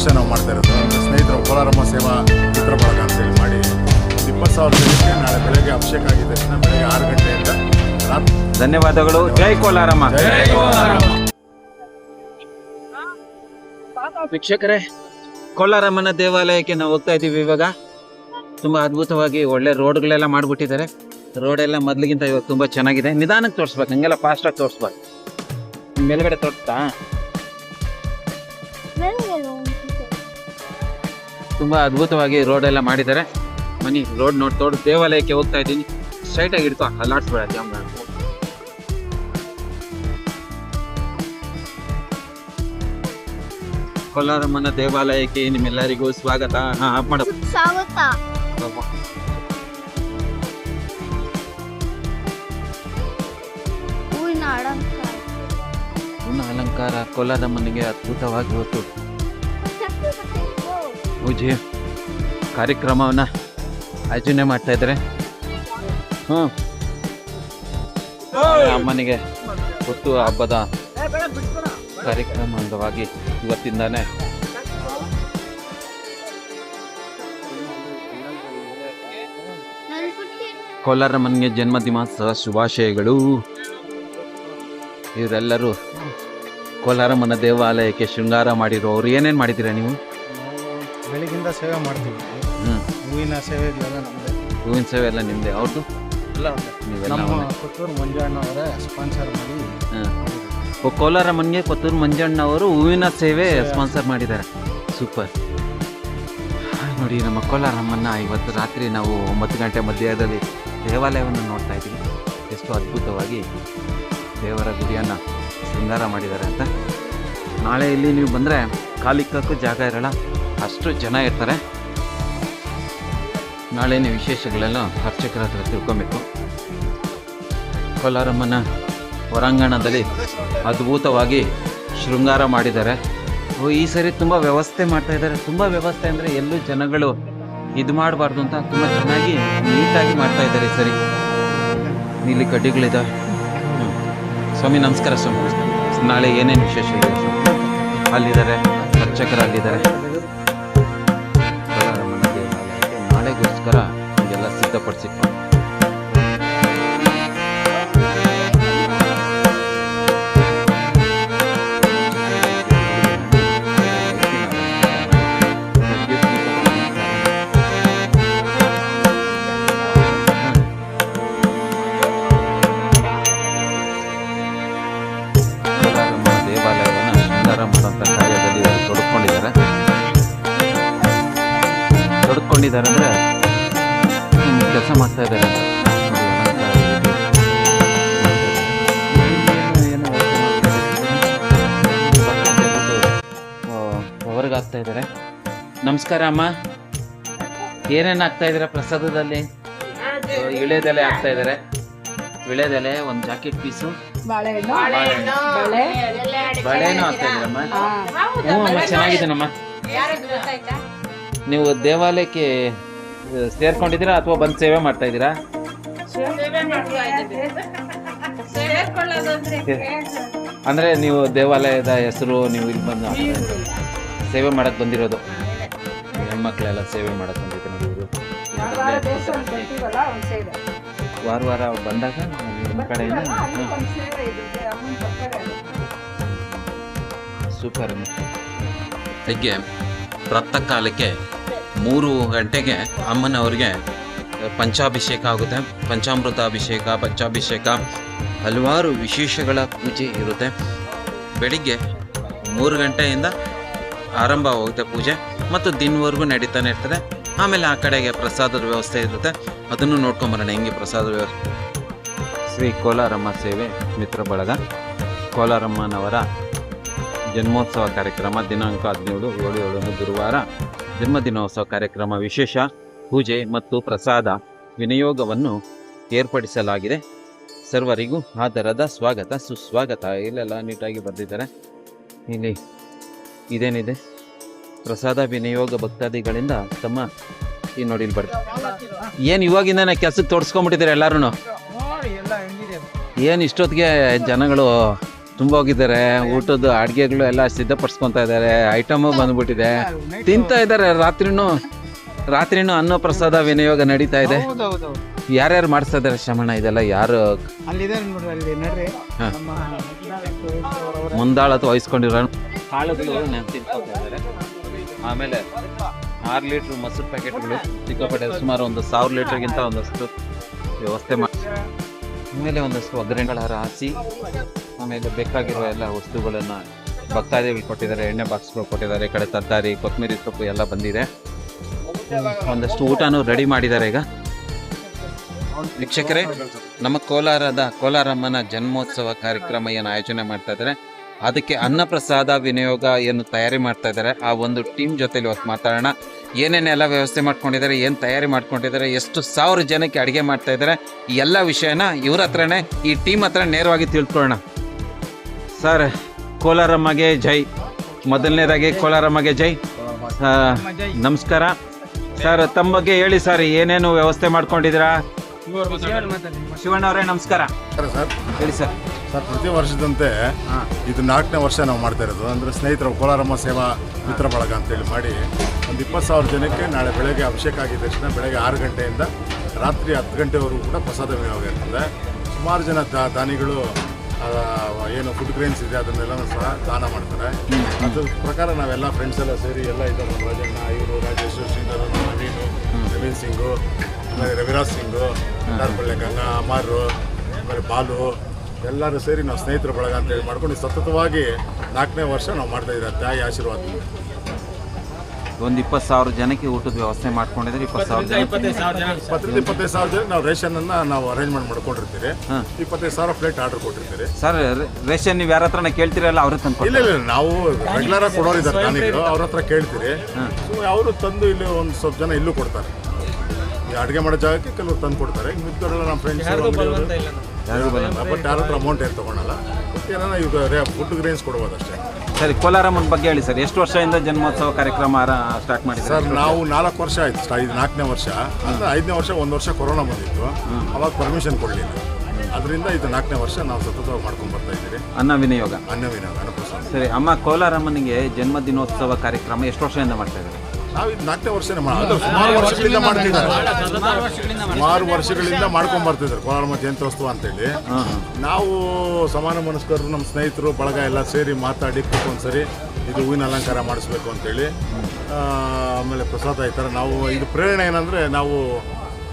ವರ್ಷ ನಾವು ಮಾಡ್ತಾ ಇರೋದು. ಸ್ನೇಹಿತರು ಕೋಲಾರಮ್ಮ ಸೇವಾ ಮಿತ್ರ ಬಳಗ ಅಂತೇಳಿ ಮಾಡಿ ಇಪ್ಪತ್ತು ಸಾವಿರ ಜನಕ್ಕೆ ನಾಳೆ ಬೆಳಗ್ಗೆ ಅಭಿಷೇಕ ಆಗಿದ. ತಕ್ಷಣ ಬೆಳಗ್ಗೆ ಆರು ಗಂಟೆಯಿಂದ ಧನ್ಯವಾದಗಳು. ಜೈ ಕೋಲಾರಮ್ಮ ವೀಕ್ಷಕರೇ ಕೋಲಾರಮ್ಮನ ದೇವಾಲಯಕ್ಕೆ ನಾವು ಹೋಗ್ತಾ ಇದ್ದೀವಿ ಇವಾಗ. ತುಂಬಾ ಅದ್ಭುತವಾಗಿ ಒಳ್ಳೆ ರೋಡ್ಗಳೆಲ್ಲ ಮಾಡ್ಬಿಟ್ಟಿದ್ದಾರೆ. ರೋಡ್ ಎಲ್ಲ ಮೊದ್ಲಿಗಿಂತ ಇವಾಗ ತುಂಬಾ ಚೆನ್ನಾಗಿದೆ. ನಿಧಾನಕ್ಕೆ ತೋರಿಸ್ಬೇಕು ಹಂಗೆಲ್ಲ ಫಾಸ್ಟ್ ಆಗಿ ತೋರಿಸ್ಬೇಕು. ಮೇಲ್ಗಡೆ ತೋರಿಸ್ತಾ? ತುಂಬಾ ಅದ್ಭುತವಾಗಿ ರೋಡ್ ಎಲ್ಲ ಮಾಡಿದ್ದಾರೆ. ಬನ್ನಿ ರೋಡ್ ನೋಡಿ ತೋಡ್ ದೇವಾಲಯಕ್ಕೆ ಹೋಗ್ತಾ ಇದ್ದೀನಿ. ಸ್ಟ್ರೈಟ್ ಆಗಿ ಇಡ್ಕೊ ಅಲ್ಲಾಡ್ಸ್ಬೇಡ ಜಾಮ್ ಕೋಲಾರಮ್ಮನ ದೇವಾಲಯಕ್ಕೆ ನಿಮ್ಮೆಲ್ಲರಿಗೂ ಸ್ವಾಗತ. ಹಾ ಆಫ್ ಮಾಡು. ಸ್ವಾಗತ. ಪೂರ್ಣ ಅಲಂಕಾರ. ಕೋಲಾರಮ್ಮನಿಗೆ ಅದ್ಭುತವಾಗಿ ಹೊತ್ತು ಪೂಜೆ ಕಾರ್ಯಕ್ರಮವನ್ನು ಆಯೋಜನೆ ಮಾಡ್ತಾ ಇದ್ದಾರೆ. ಹ್ಞೂ ಅಮ್ಮನಿಗೆ ಹುಟ್ಟು ಹಬ್ಬದ ಕಾರ್ಯಕ್ರಮ ಅಂಗವಾಗಿ ಇವತ್ತಿಂದಾನೇ ಕೋಲಾರಮ್ಮನಿಗೆ ಜನ್ಮದಿನ ಶುಭಾಶಯಗಳು. ಇವರೆಲ್ಲರೂ ಕೋಲಾರಮ್ಮನ ದೇವಾಲಯಕ್ಕೆ ಶೃಂಗಾರ ಮಾಡಿರೋ ಅವ್ರು ಏನೇನು ಮಾಡಿದ್ದೀರಾ ನೀವು? ಬೆಳಗಿಂದ ಸೇವೆ ಮಾಡ್ತೀವಿ. ಹೂವಿನ ಸೇವೆಗಳೆಲ್ಲ ನಮ್ಮದೇ ಹೂವಿನ ಸೇವೆ ಎಲ್ಲ ನಿಮ್ದೆ ಅವ್ರದ್ದು ಎಲ್ಲ ನೀವೆಲ್ಲ ನಮ್ಮ ಸ್ಪಾನ್ಸರ್ ಮಾಡಿ ಹ್ಮ್. ಓ, ಕೋಲಾರಮ್ಮನಿಗೆ ಕೊತ್ತೂರು ಮಂಜಣ್ಣ ಅವರು ಹೂವಿನ ಸೇವೆ ಸ್ಪಾನ್ಸರ್ ಮಾಡಿದ್ದಾರೆ. ಸೂಪರ್ ನೋಡಿ ನಮ್ಮ ಕೋಲಾರಮ್ಮನ್ನ ಇವತ್ತು ರಾತ್ರಿ ನಾವು ಒಂಬತ್ತು ಗಂಟೆ ಮಧ್ಯದಲ್ಲಿ ದೇವಾಲಯವನ್ನು ನೋಡ್ತಾ ಇದ್ದೀವಿ. ಎಷ್ಟು ಅದ್ಭುತವಾಗಿ ದೇವರ ಗುಡಿಯನ್ನು ಶೃಂಗಾರ ಮಾಡಿದ್ದಾರೆ ಅಂತ. ನಾಳೆ ಇಲ್ಲಿ ನೀವು ಬಂದರೆ ಕಾಲಿಕ್ಕೂ ಜಾಗ ಇರಲ್ಲ. ಅಷ್ಟು ಜನ ಇರ್ತಾರೆ. ನಾಳೆನೇ ವಿಶೇಷಗಳೆಲ್ಲ ಅರ್ಚಕರ ಹತ್ರ ತಿಳ್ಕೊಬೇಕು. ಕೋಲಾರಮ್ಮನ ಹೊರಾಂಗಣದಲ್ಲಿ ಅದ್ಭುತವಾಗಿ ಶೃಂಗಾರ ಮಾಡಿದ್ದಾರೆ. ಈ ಸರಿ ತುಂಬ ವ್ಯವಸ್ಥೆ ಮಾಡ್ತಾ ಇದ್ದಾರೆ. ತುಂಬ ವ್ಯವಸ್ಥೆ ಅಂದರೆ ಎಲ್ಲೂ ಜನಗಳು ಇದು ಮಾಡಬಾರ್ದು ಅಂತ ತುಂಬ ಚೆನ್ನಾಗಿ ನೀಟಾಗಿ ಮಾಡ್ತಾ ಇದ್ದಾರೆ ಈ ಸರಿ. ನೀಲಿ ಕಡ್ಡಿಗಳಿದ್ದಾವೆ ಸ್ವಾಮಿ, ನಮಸ್ಕಾರ ಸ್ವಾಮಿ. ನಾಳೆ ಏನೇನು ವಿಶೇಷ? ಅಲ್ಲಿದ್ದಾರೆ, ಅರ್ಚಕರು ಅಲ್ಲಿದ್ದಾರೆ. ತೊಡಕೊಂಡಿದ್ದಾರೆ ಅಂದರೆ ಕೆಲಸ ಮಾಡ್ತಾ ಇದ್ದಾರೆ ಅಂತ. ಇದಾರೆ ಇದ್ದಾರೆ. ಹೊರಗೆ ಆಗ್ತಾ ಇದ್ದಾರೆ. ನಮಸ್ಕಾರ ಅಮ್ಮ. ಏನೇನು ಆಗ್ತಾ ಇದ್ದೀರಾ ಪ್ರಸಾದದಲ್ಲಿ? ಇಳೆದೆಲೆ ಆಗ್ತಾ ಇದ್ದಾರೆ. ವಿಳೆದೆಲೆ ಒಂದು ಜಾಕೆಟ್ ಪೀಸು. ಬಾಳೆಹಣ್ಣು. ಬಾಳೆಹಣ್ಣು, ಬಳೆ. ಬಳೆನೂ ಆಗ್ತಾ ಇದ್ದೀರಮ್ಮ. ಹಾ. ಹ್ಞೂ ಅಮ್ಮ ಚೆನ್ನಾಗಿದ್ದೀನಮ್ಮ. ನೀವು ದೇವಾಲಯಕ್ಕೆ ಸೇರ್ಕೊಂಡಿದ್ದೀರಾ ಅಥವಾ ಬಂದು ಸೇವೆ ಮಾಡ್ತಾ ಇದ್ದೀರಾ? ಅಂದ್ರೆ ನೀವು ದೇವಾಲಯದ ಹೆಸರು ನೀವು ಇಲ್ಲಿ ಬಂದು ಸೇವೆ ಮಾಡಕ್ಕೆ ಬಂದಿರೋದು. ಹೆಣ್ಮಕ್ಳೆಲ್ಲ ಸೇವೆ ಮಾಡಕ್ಕೆ ಬಂದಿದ್ರು ಇವರು. ವಾರ ವಾರ ಬಂದಾಗ ನಿಮ್ಮ ಕಡೆಯಿಂದ ಸೂಪರ್. ಹೀಗೆ ಪ್ರಾತಃ ಕಾಲಕ್ಕೆ ಮೂರು ಗಂಟೆಗೆ ಅಮ್ಮನವ್ರಿಗೆ ಪಂಚಾಭಿಷೇಕ ಆಗುತ್ತೆ. ಪಂಚಾಮೃತ ಅಭಿಷೇಕ ಪಂಚಾಭಿಷೇಕ, ಹಲವಾರು ವಿಶೇಷಗಳ ಪೂಜೆ ಇರುತ್ತೆ. ಬೆಳಿಗ್ಗೆ ಮೂರು ಗಂಟೆಯಿಂದ ಆರಂಭವಾಗುತ್ತೆ ಪೂಜೆ ಮತ್ತು ದಿನವರೆಗೂ ನಡೀತಾನೆ ಇರ್ತದೆ. ಆಮೇಲೆ ಆ ಕಡೆಗೆ ಪ್ರಸಾದದ ವ್ಯವಸ್ಥೆ ಇರುತ್ತೆ. ಅದನ್ನು ನೋಡ್ಕೊಂಬರೋಣ. ಹೆಂಗೆ ಪ್ರಸಾದ ವ್ಯವಸ್ಥೆ? ಶ್ರೀ ಕೋಲಾರಮ್ಮ ಸೇವೆ ಮಿತ್ರ ಬಳಗ. ಕೋಲಾರಮ್ಮನವರ ಜನ್ಮೋತ್ಸವ ಕಾರ್ಯಕ್ರಮ ದಿನಾಂಕ ಹದಿನೇಳು, ಏಳು ಏಳು ಗುರುವಾರ ಜನ್ಮದಿನೋತ್ಸವ ಕಾರ್ಯಕ್ರಮ ವಿಶೇಷ ಪೂಜೆ ಮತ್ತು ಪ್ರಸಾದ ವಿನಿಯೋಗವನ್ನು ಏರ್ಪಡಿಸಲಾಗಿದೆ. ಸರ್ವರಿಗೂ ಆದರದ ಸ್ವಾಗತ ಸುಸ್ವಾಗತ. ಇಲ್ಲೆಲ್ಲ ನೀಟಾಗಿ ಬರೆದಿದ್ದಾರೆ. ಇಲ್ಲಿ ಇದೇನಿದೆ? ಪ್ರಸಾದ ವಿನಿಯೋಗ ಭಕ್ತಾದಿಗಳಿಂದ ತಮ್ಮ ಈ ನೋಡಿ ಇಲ್ಲಿ ಬರ್ತಾರೆ ಏನು ಇವಾಗಿಂದನೇ ಕೆಲಸಕ್ಕೆ ತೋರಿಸ್ಕೊಂಡ್ಬಿಟ್ಟಿದ್ದಾರೆ ಎಲ್ಲರೂ ಏನು ಇಷ್ಟೊತ್ತಿಗೆ ಜನಗಳು ತುಂಬ ಹೋಗಿದ್ದಾರೆ. ಊಟದ ಅಡುಗೆಗಳು ಎಲ್ಲ ಸಿದ್ಧಪಡಿಸ್ಕೊತಾ ಇದ್ದಾರೆ. ಐಟಮು ಬಂದ್ಬಿಟ್ಟಿದೆ. ತಿಂತಾ ಇದ್ದಾರೆ ರಾತ್ರಿನೂ ರಾತ್ರಿನೂ ಅನ್ನ ಪ್ರಸಾದ ವಿನಿಯೋಗ ನಡೀತಾ ಇದೆ. ಯಾರ್ಯಾರು ಮಾಡಿಸ್ತಾ ಇದ್ದಾರೆ ಶ್ರಮಣ? ಇದೆಲ್ಲ ಯಾರು? ಮುಂದಾಳತ್ತು ವಹಿಸ್ಕೊಂಡಿರೋ ಕಾಳುಗಳು ಆಮೇಲೆ ಆರು ಲೀಟ್ರ್ ಮೊಸರು ಪ್ಯಾಕೆಟ್ಗಳು ಸಿಕ್ಕಾಪಟ್ಟೆ ಸುಮಾರು ಒಂದು ಸಾವಿರ ಲೀಟ್ರ್ಗಿಂತ ಒಂದಷ್ಟು ವ್ಯವಸ್ಥೆ ಮಾಡಿ ಆಮೇಲೆ ಒಂದಷ್ಟು ಒಗ್ಗರಣೆಗಳ ಹಾಸಿ ಆಮೇಲೆ ಬೇಕಾಗಿರೋ ಎಲ್ಲ ವಸ್ತುಗಳನ್ನು ಭಕ್ತಾದಿಗಳು ಕೊಟ್ಟಿದ್ದಾರೆ, ಎಣ್ಣೆ ಬಾಕ್ಸ್ಗಳು ಕೊಟ್ಟಿದ್ದಾರೆ, ಕಡೆ ತರಕಾರಿ, ಕೊತ್ತಂಬರಿ ಸೊಪ್ಪು ಎಲ್ಲ ಬಂದಿದೆ. ಒಂದಷ್ಟು ಊಟನೂ ರೆಡಿ ಮಾಡಿದ್ದಾರೆ ಈಗ. ವೀಕ್ಷಕರೇ, ನಮ್ಮ ಕೋಲಾರದ ಕೋಲಾರಮ್ಮನ ಜನ್ಮೋತ್ಸವ ಕಾರ್ಯಕ್ರಮ ಏನು ಆಯೋಜನೆ ಮಾಡ್ತಾ ಇದ್ದಾರೆ? ಅದಕ್ಕೆ ಅನ್ನಪ್ರಸಾದ ವಿನಿಯೋಗ ಏನು ತಯಾರಿ ಮಾಡ್ತಾ ಇದ್ದಾರೆ? ಆ ಒಂದು ಟೀಮ್ ಜೊತೆಲಿ ಇವತ್ತು ಮಾತಾಡೋಣ. ಏನೇನೆಲ್ಲ ವ್ಯವಸ್ಥೆ ಮಾಡ್ಕೊಂಡಿದ್ದಾರೆ, ಏನು ತಯಾರಿ ಮಾಡ್ಕೊಂಡಿದ್ದಾರೆ, ಎಷ್ಟು ಸಾವಿರ ಜನಕ್ಕೆ ಅಡುಗೆ ಮಾಡ್ತಾ ಇದ್ದಾರೆ ಎಲ್ಲ ವಿಷಯನ ಇವ್ರ ಹತ್ರನೇ, ಈ ಟೀಮ್ ಹತ್ರ ನೇರವಾಗಿ ತಿಳ್ಕೊಳ್ಳೋಣ. ಸರ್ ಕೋಲಾರಮ್ಮಗೆ ಜೈ. ಮೊದಲನೇದಾಗಿ ಕೋಲಾರಮ್ಮಗೆ ಜೈ. ಆ, ನಮಸ್ಕಾರ. ಸರ್ ತಮ್ಮ ಬಗ್ಗೆ ಹೇಳಿ ಸರ್ ಏನೇನು ವ್ಯವಸ್ಥೆ ಮಾಡ್ಕೊಂಡಿದ್ದೀರಾ? ಶಿವಣ್ಣ ಅವರೇ ನಮಸ್ಕಾರ. ಸರ್ ಹೇಳಿ ಸರ್. ಸರ್ ಪ್ರತಿ ವರ್ಷದಂತೆ ಇದು ನಾಲ್ಕನೇ ವರ್ಷ ನಾವು ಮಾಡ್ತಾ ಇರೋದು. ಅಂದರೆ ಸ್ನೇಹಿತರು ಕೋಲಾರಮ್ಮ ಸೇವಾ ಮಿತ್ರ ಬಳಗ ಅಂತೇಳಿ ಮಾಡಿ ಒಂದು ಇಪ್ಪತ್ತು ಸಾವಿರ ಜನಕ್ಕೆ ನಾಳೆ ಬೆಳಗ್ಗೆ ಅಭಿಷೇಕ ಆಗಿದ ತಕ್ಷಣ ಬೆಳಗ್ಗೆ ಆರು ಗಂಟೆಯಿಂದ ರಾತ್ರಿ ಹತ್ತು ಗಂಟೆವರೆಗೂ ಕೂಡ ಪ್ರಸಾದ ವಿನಿಯೋಗ ಇರ್ತದೆ. ಸುಮಾರು ಜನ ದಾ ದಾನಿಗಳು ಏನು ಫುಡ್ ಗ್ರೇನ್ಸ್ ಇದೆ ಅದನ್ನೆಲ್ಲ ಸಹ ದಾನ ಮಾಡ್ತಾರೆ. ಅದ್ರ ಪ್ರಕಾರ ನಾವೆಲ್ಲ ಫ್ರೆಂಡ್ಸ್ ಎಲ್ಲ ಸೇರಿ ಎಲ್ಲ ಇದ್ದಾರೆ ನಮ್ಮ ರಾಜಣ್ಣ, ಇವರು, ರಾಜೇಶ್, ಶ್ರೀಧರ್, ನವೀನು, ನವೀನ್ ಸಿಂಗು, ಆಮೇಲೆ ರವಿರಾಜ್ ಸಿಂಗು ನಾರ್ಪಳ್ಳೆ ಗಂಗಾ ಅಮಾರು, ಆಮೇಲೆ ಬಾಲು, ಎಲ್ಲರೂ ಸೇರಿ ನಾವು ಸ್ನೇಹಿತರ ಬಳಗ ಅಂತೇಳಿ ಮಾಡ್ಕೊಂಡು ಸತತವಾಗಿ ನಾಲ್ಕನೇ ವರ್ಷ ನಾವು ಮಾಡ್ತಾ ಇದ್ದಾರೆ ತಾಯಿ ಆಶೀರ್ವಾದ ಒಂದು ಇಪ್ಪತ್ತು ಸಾವಿರ ಜನಕ್ಕೆ ಊಟದ ವ್ಯವಸ್ಥೆ ಮಾಡ್ಕೊಂಡಿದ್ರೆ ಇಪ್ಪತ್ತು ಸಾವಿರ ಜನ. ಇಪ್ಪತ್ತರಿಂದ ಇಪ್ಪತ್ತೈದು ಸಾವಿರ ಜನ ನಾವು ರೇಷನನ್ನು ನಾವು ಅರೇಂಜ್ಮೆಂಟ್ ಮಾಡ್ಕೊಂಡಿರ್ತೀರಿ. ಹಾಂ. ಇಪ್ಪತ್ತೈದು ಸಾವಿರ ಪ್ಲೇಟ್ ಆರ್ಡರ್ ಕೊಟ್ಟಿರ್ತೀರಿ. ಸರ್ ರೇಷನ್ ನೀವು ಯಾರ ಹತ್ರನ ಕೇಳ್ತೀರಲ್ಲ ಅವ್ರ ತಂದು ಇಲ್ಲ ಇಲ್ಲ ನಾವು ರೆಗ್ಯುಲರ್ ಆಗಿ ಕೊಡೋರು ಇದ್ದಾರೆ ನಾನೀಗ ಅವ್ರ ಹತ್ರ ಕೇಳ್ತೀರಿ. ಸೊ ಅವರು ತಂದು ಇಲ್ಲಿ ಒಂದು ಸ್ವಲ್ಪ ಜನ ಇಲ್ಲೂ ಕೊಡ್ತಾರೆ. ಈ ಅಡುಗೆ ಮಾಡೋ ಜಾಗಕ್ಕೆ ಕೆಲವರು ತಂದು ಕೊಡ್ತಾರೆ. ಮಿಕ್ಕವರೆಲ್ಲ ನಮ್ಮ ಫ್ರೆಂಡ್ಸ್ ಬಟ್ ಯಾರ ಹತ್ರ ಅಮೌಂಟ್ ಏನು ತೊಗೊಳಲ್ಲ. ಏನಾರ ಈಗ ಫುಡ್ ಗ್ರೇನ್ಸ್ ಕೊಡ್ಬೋದು ಅಷ್ಟೇ ಸರಿ ಕೋಲಾರಮ್ಮನ ಬಗ್ಗೆ ಹೇಳಿ ಸರ್. ಎಷ್ಟು ವರ್ಷದಿಂದ ಜನ್ಮೋತ್ಸವ ಕಾರ್ಯಕ್ರಮ ಸ್ಟಾರ್ಟ್ ಮಾಡಿ ಸರ್ ನಾವು ನಾಲ್ಕು ವರ್ಷ ಆಯ್ತು ಸ್ಟಾ- ಇದು ನಾಲ್ಕನೇ ವರ್ಷ. ಅಂದ್ರೆ ಐದನೇ ವರ್ಷ ಒಂದು ವರ್ಷ ಕೊರೋನಾ ಬಂದಿತ್ತು. ಅವಾಗ ಪರ್ಮಿಷನ್ ಕೊಡಲಿಲ್ಲ. ಅದರಿಂದ ಇದು ನಾಲ್ಕನೇ ವರ್ಷ ನಾವು ಸತತವಾಗಿ ಮಾಡ್ಕೊಂಡು ಬರ್ತಾ ಇದ್ದೀವಿ ಅನ್ನ ವಿನಿಯೋಗ. ಅನ್ನ ವಿನಿಯೋಗ ಸರಿ ಅಮ್ಮ ಕೋಲಾರಮ್ಮನಿಗೆ ಜನ್ಮ ದಿನೋತ್ಸವ ಕಾರ್ಯಕ್ರಮ ಎಷ್ಟು ವರ್ಷದಿಂದ ಮಾಡ್ತಾ ಇದ್ದಾರೆ? ನಾವು ಇದು ನಾಲ್ಕನೇ ವರ್ಷನೇ ಮಾ- ಅದು ಸುಮಾರು ವರ್ಷಗಳಿಂದ ಮಾಡ್ತಿದ್ದಾರೆ. ಸುಮಾರು ವರ್ಷಗಳಿಂದ ಮಾಡ್ಕೊಂಡ್ ಬರ್ತಿದ್ದಾರೆ. ಕೋಲಾರಮ್ಮ ಜಯಂತ್ಯೋತ್ಸವ ಅಂತೇಳಿ. ನಾವು ಸಮಾನ ಮನಸ್ಕರು ನಮ್ಮ ಸ್ನೇಹಿತರು ಬಳಗ ಎಲ್ಲ ಸೇರಿ ಮಾತಾಡಿ ಕೂತ್ಕೊಂಡ್ಸರಿ ಇದು ಹೂವಿನ ಅಲಂಕಾರ ಮಾಡಿಸ್ಬೇಕು ಅಂತೇಳಿ. ಆಮೇಲೆ ಪ್ರಸಾದ ಈ ಥರ ನಾವು ಇದು ಪ್ರೇರಣೆ ಏನಂದರೆ ನಾವು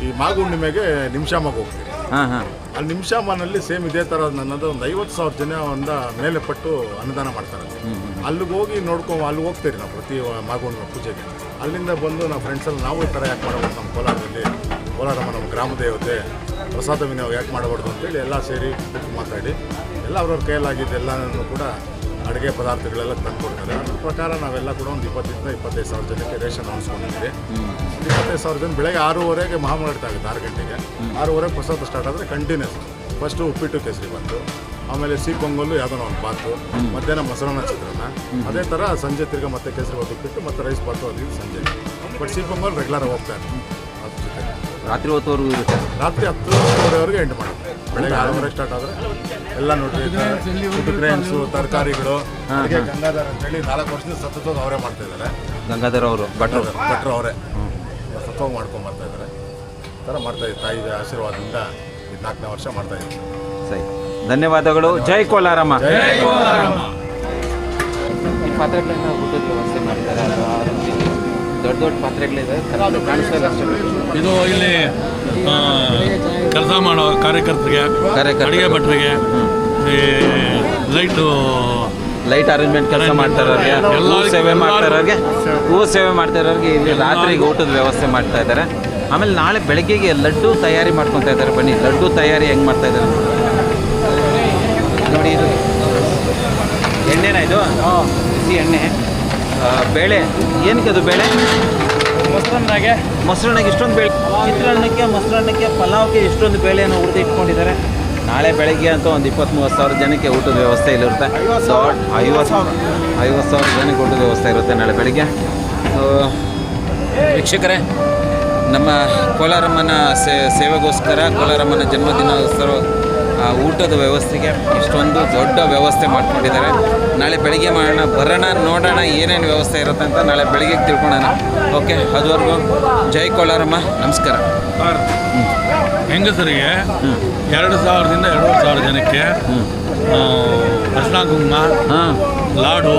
ಈ ಮಾಗುಣ್ಣಿಮೆಗೆ ನಿಮಿಷಾಮಗೆ ಹೋಗ್ತೀವಿ. ಹಾಂ ಹಾಂ. ಅಲ್ಲಿ ನಿಮಿಷಾಮನಲ್ಲಿ ಸೇಮ್ ಇದೇ ಥರ ನನ್ನದು ಒಂದು ಐವತ್ತು ಸಾವಿರ ಜನ ಒಂದ ಮೇಲೆ ಪಟ್ಟು ಅನುದಾನ ಮಾಡ್ತಾರೆ. ಅಲ್ಲಿ. ಅಲ್ಲಿಗೆ ಹೋಗಿ ನೋಡ್ಕೊ ಅಲ್ಲಿಗೆ ಹೋಗ್ತೀರಿ ನಾವು ಪ್ರತಿ ಮಾಗುಣ್ಣ ಪೂಜೆಗೆ. ಅಲ್ಲಿಂದ ಬಂದು ನಾವು ಫ್ರೆಂಡ್ಸಲ್ಲಿ ನಾವು ಈ ಥರ ಯಾಕೆ ಮಾಡಬಾರ್ದು ನಮ್ಮ ಕೋಲಾರದಲ್ಲಿ? ಕೋಲಾರಮ್ಮ ನಮ್ಮ ಗ್ರಾಮ ದೇವತೆ. ಪ್ರಸಾದ ವಿನಿಯೋಗ ಯಾಕೆ ಮಾಡಬಾರ್ದು ಅಂತೇಳಿ ಎಲ್ಲ ಸೇರಿ ಮಾತಾಡಿ. ಎಲ್ಲ ಅವ್ರವ್ರ ಕೈಯಲ್ಲಾಗಿದ್ದು ಎಲ್ಲನೂ ಕೂಡ ಅಡುಗೆ ಪದಾರ್ಥಗಳೆಲ್ಲ ತಂದುಕೊಡ್ತಾರೆ. ಅದ್ರ ಪ್ರಕಾರ ನಾವೆಲ್ಲ ಕೂಡ ಒಂದು ಇಪ್ಪತ್ತರಿಂದ ಇಪ್ಪತ್ತೈದು ಸಾವಿರ ಜನಕ್ಕೆ ರೇಷನ್ ಅನಿಸ್ಕೊಂಡಿದ್ದೀವಿ. ಇಪ್ಪತ್ತೈದು ಸಾವಿರ ಜನ ಬೆಳಗ್ಗೆ ಆರೂವರೆಗೆ ಮಹಾಮಂಗಳಾರತಿ ಆಗುತ್ತೆ ಆರು ಗಂಟೆಗೆ. ಆರೂವರೆಗೆ ಪ್ರಸಾದ ಸ್ಟಾರ್ಟ್ ಆದರೆ ಕಂಟಿನ್ಯೂಸ್ ಫಸ್ಟು ಉಪ್ಪಿಟ್ಟು ಕೇಸರಿ ಬಂತು. ಆಮೇಲೆ ಸಿ ಪೊಂಗಲ್ಲು ಯಾವುದೋ ಒಂದು ಬಾತು ಮಧ್ಯಾಹ್ನ ಮೊಸರನ್ನ ಚಿತ್ರಾನ್ನ ಅದೇ ಥರ ಸಂಜೆ ತಿರ್ಗ ಮತ್ತೆ ಕೇಸರಿ ಬಾತು ಬಿಟ್ಟು ಮತ್ತೆ ರೈಸ್ ಬಾತು ಅದು ಸಂಜೆ. ಬಟ್ ಸಿ ಪೊಂಗಲ್ ರೆಗ್ಯುಲರ್ ಹೋಗ್ತಾ ಅದ್ರ ಜೊತೆ ರಾತ್ರಿ ಹೊತ್ತವರೆಗೂ ಇರುತ್ತೆ? ರಾತ್ರಿ ಹತ್ತುವರೆವರೆಗೆ ಎಂಟು ಮಾಡುತ್ತೆ ಬೆಳಗ್ಗೆ ಆರೂವರೆ ಸ್ಟಾರ್ಟ್ ಆದರೆ ಎಲ್ಲ ಗ್ರೇನ್ಸು ತರಕಾರಿಗಳು ಗಂಗಾಧರ್ ಅಂತ ಅಂತೇಳಿ ನಾಲ್ಕು ವರ್ಷದಿಂದ ಸತತವಾಗಿ ಅವರೇ ಮಾಡ್ತಾ ಇದ್ದಾರೆ. ಗಂಗಾಧರ್ ಅವರು ಭಟ್ರು? ಭಟ್ರು ಅವರೇ. ಸತ್ವಾಗಿ ಮಾಡ್ಕೊಂಡು ಬರ್ತಾ ಇದ್ದಾರೆ. ಈ ಥರ ಮಾಡ್ತಾ ಇದ್ದಾರೆ. ತಾಯಿ ಆಶೀರ್ವಾದದಿಂದ ಇದು ನಾಲ್ಕನೇ ವರ್ಷ ಮಾಡ್ತಾ ಇದ್ದೀವಿ ಸರಿ. ಧನ್ಯವಾದಗಳು. ಜೈ ಕೋಲಾರಮ್ಮ. ಈ ಪಾತ್ರೆಗಳನ್ನ ಊಟದ ವ್ಯವಸ್ಥೆ ಮಾಡಿದ್ದಾರೆ. ದೊಡ್ಡ ದೊಡ್ಡ ಪಾತ್ರೆಗಳಿದೆ. ಕಾಣಿಸ್ತಾ ಇಲ್ಲ ಅಷ್ಟೇ. ಇದು ಇಲ್ಲಿ ಕೆಲಸ ಮಾಡೋ ಕಾರ್ಯಕರ್ತರಿಗೆ ಅಡುಗೆ ಭಟ್ರಿಗೆ ಈ ಲೈಟು ಲೈಟ್ ಅರೇಂಜ್ಮೆಂಟ್ ಕೆಲಸ ಮಾಡ್ತಾ ಇರೋರಿಗೆ ಹೂ ಸೇವೆ ಮಾಡ್ತಾ ಇರೋರಿಗೆ ಹೂ ಸೇವೆ ಮಾಡ್ತಾ ಇರೋರಿಗೆ ಇಲ್ಲಿ ರಾತ್ರಿಗೆ ಊಟದ ವ್ಯವಸ್ಥೆ ಮಾಡ್ತಾ ಇದ್ದಾರೆ ಆಮೇಲೆ ನಾಳೆ ಬೆಳಗ್ಗೆಗೆ ಲಡ್ಡು ತಯಾರಿ ಮಾಡ್ಕೊತಾ ಇದ್ದಾರೆ ಬನ್ನಿ. ಲಡ್ಡು ತಯಾರಿ ಹೆಂಗೆ ಮಾಡ್ತಾ ಇದ್ದಾರೆ ನೋಡಿ ಇದು. ಎಣ್ಣೆನಾ ಇದು? ಬಿಸಿ ಎಣ್ಣೆ. ಬೇಳೆ. ಏನಕ್ಕೆ ಅದು ಬೇಳೆ? ಮೊಸರನ್ನಾಗೆ. ಮೊಸರನ್ನಾಗೆ ಇಷ್ಟೊಂದು ಬೇಳೆ. ಚಿತ್ರಾನ್ನಕ್ಕೆ ಮೊಸರನ್ನಕ್ಕೆ ಪಲಾವ್ಗೆ ಇಷ್ಟೊಂದು ಬೇಳೆಯನ್ನು ಹುರಿದು ಇಟ್ಕೊಂಡಿದ್ದಾರೆ. ನಾಳೆ ಬೆಳಗ್ಗೆ ಅಂತ ಒಂದು ಇಪ್ಪತ್ತ್ ಮೂವತ್ತು ಸಾವಿರ ಜನಕ್ಕೆ ಊಟದ ವ್ಯವಸ್ಥೆ ಇಲ್ಲಿರುತ್ತೆ. ಐವತ್ತು ಐವತ್ತು ಐವತ್ತು ಸಾವಿರ. ಜನಕ್ಕೆ ಊಟದ ವ್ಯವಸ್ಥೆ ಇರುತ್ತೆ ನಾಳೆ ಬೆಳಗ್ಗೆ. ವೀಕ್ಷಕರೇ ನಮ್ಮ ಕೋಲಾರಮ್ಮನ ಸೇ ಸೇವೆಗೋಸ್ಕರ ಕೋಲಾರಮ್ಮನ ಜನ್ಮದಿನೋತ್ಸವ ಊಟದ ವ್ಯವಸ್ಥೆಗೆ ಇಷ್ಟೊಂದು ದೊಡ್ಡ ವ್ಯವಸ್ಥೆ ಮಾಡ್ಕೊಂಡಿದ್ದಾರೆ. ನಾಳೆ ಬೆಳಿಗ್ಗೆ ಮಾಡೋಣ ಬರೋಣ ನೋಡೋಣ ಏನೇನು ವ್ಯವಸ್ಥೆ ಇರುತ್ತೆ ಅಂತ ನಾಳೆ ಬೆಳಿಗ್ಗೆ ತಿಳ್ಕೊಳೋಣ ಓಕೆ ಅದುವರೆಗೂ ಜೈ ಕೋಲಾರಮ್ಮ ನಮಸ್ಕಾರ. ಸರ್ ಹೆಂಗಸರಿಗೆ ಎರಡು ಸಾವಿರದಿಂದ ಎರಡೂವರೆ ಸಾವಿರ ಜನಕ್ಕೆ ಅರ್ಶಿನ ಕುಂಕುಮ ಲಾಡು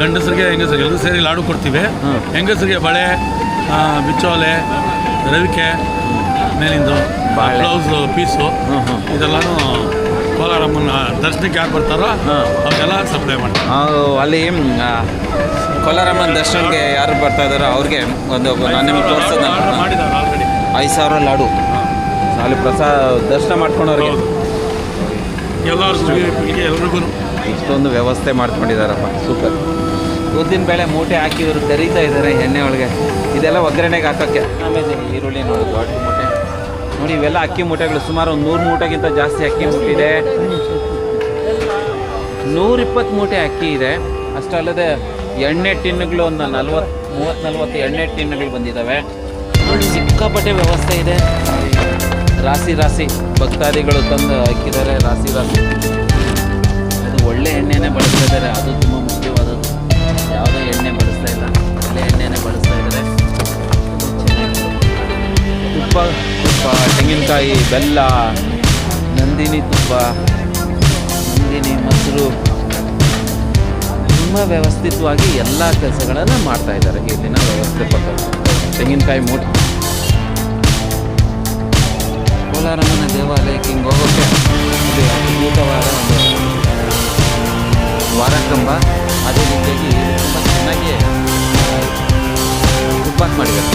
ಗಂಡಸರಿಗೆ ಹೆಂಗಸರಿಗೆ ಎಲ್ಲರೂ ಸೇರಿ ಲಾಡು ಕೊಡ್ತೀವಿ. ಹೆಂಗಸರಿಗೆ ಬಳೆ ಬಿಚ್ಚೋಲೆ ರವಿಕೆ ಮೇಲಿಂದು. Blouse piece. ಇದೆಲ್ಲನೂ ಕೋಲಾರಮ್ಮನ ದರ್ಶನಕ್ಕೆ ಯಾರು ಬರ್ತಾರೋ ಅವೆಲ್ಲ ಅವ್ರಿಗೆಲ್ಲ ಸಪ್ಲೈ ಮಾಡ್ತಾರೆ. ಅಲ್ಲಿ ಕೋಲಾರಮ್ಮನ ದರ್ಶನಕ್ಕೆ ಯಾರು ಬರ್ತಾ ಇದ್ದಾರೋ ಅವ್ರಿಗೆ ಒಂದು ನಾನು ನಿಮಗೆ ತೋರಿಸೋದು ಆಲ್ರೆಡಿ ಐದು ಸಾವಿರ ಲಾಡು. ಅಲ್ಲಿ ಪ್ರಸಾದ ದರ್ಶನ ಮಾಡ್ಕೊಂಡವ್ರಿಗೆ. ಎಲ್ಲರೂ ಎಲ್ಲರಿಗೂ ಎಲ್ರಿಗೂ. ಇಷ್ಟೊಂದು ವ್ಯವಸ್ಥೆ ಮಾಡ್ಕೊಂಡಿದ್ದಾರಪ್ಪ. ಸೂಪರ್. ಉದ್ದಿನ ಬೇಳೆ ಮೂಟೆ ಹಾಕಿ ಇವರು ಕರೀತಾ ಇದ್ದಾರೆ ಎಣ್ಣೆ ಒಳಗೆ. ಇದೆಲ್ಲ ಒಗ್ಗರಣೆಗೆ ಹಾಕೋಕ್ಕೆ. ಆಮೇಲೆ ಈರುಳ್ಳಿ ನೋಡಿ ದೊಡ್ಡ ಮೂಟೆ. ನೋಡಿ, ಇವೆಲ್ಲ ಅಕ್ಕಿ ಮೂಟೆಗಳು. ಸುಮಾರು ಒಂದು ನೂರು ಮೂಟೆಗಿಂತ ಜಾಸ್ತಿ ಅಕ್ಕಿ ಮೂಟಿದೆ ನೂರಿಪ್ಪತ್ತು ಮೂಟೆ ಅಕ್ಕಿ ಇದೆ. ಅಷ್ಟಲ್ಲದೆ ಎಣ್ಣೆ ಟಿನ್ನುಗಳು ಒಂದು ನಲ್ವತ್ತು ಮೂವತ್ತು ನಲ್ವತ್ತು ಎಣ್ಣೆ ಟಿನ್ನುಗಳು ಬಂದಿದ್ದಾವೆ. ನೋಡಿ, ಸಿಕ್ಕಾಪಟ್ಟೆ ವ್ಯವಸ್ಥೆ ಇದೆ. ರಾಶಿ ರಾಶಿ ಭಕ್ತಾದಿಗಳು ತಂದು ಹಾಕಿದ್ದಾರೆ. ರಾಶಿ ರಾಶಿ. ಅದು ಒಳ್ಳೆ ಎಣ್ಣೆನೇ ಬಳಸ್ತಾ ಇದ್ದಾರೆ. ಅದು ತುಂಬ ಮುಖ್ಯವಾದದ್ದು. ಯಾವುದೇ ಎಣ್ಣೆ ಬಳಸ್ತಾ ಇಲ್ಲ. ಒಳ್ಳೆ ಎಣ್ಣೆನೇ ಬಳಸ್ತಾ ಇದ್ದಾರೆ. ತುಪ್ಪ ತುಪ್ಪ, ತೆಂಗಿನಕಾಯಿ, ಬೆಲ್ಲ, ನಂದಿನಿ ತುಪ್ಪ, ನಂದಿನಿ ಮೊಸರು. ತುಂಬ ವ್ಯವಸ್ಥಿತವಾಗಿ ಎಲ್ಲ ಕೆಲಸಗಳನ್ನು ಮಾಡ್ತಾ ಇದ್ದಾರೆ ಇಲ್ಲಿನ ಪಕ್ಕ ತೆಂಗಿನಕಾಯಿ ಮೂಟೆ. ಕೋಲಾರಮ್ಮನ ದೇವಾಲಯಕ್ಕೆ ಹಿಂಗೆ ಹೋಗೋಕ್ಕೆ ಇದು ಅದ್ಭುತವಾದ ಒಂದು ವಾರಕಂಬ ಅದೇ ರೀತಿಯಾಗಿ ತುಂಬ ಚೆನ್ನಾಗಿ ಉಪ್ಪಾಕ್ ಮಾಡಿದ್ದಾರೆ.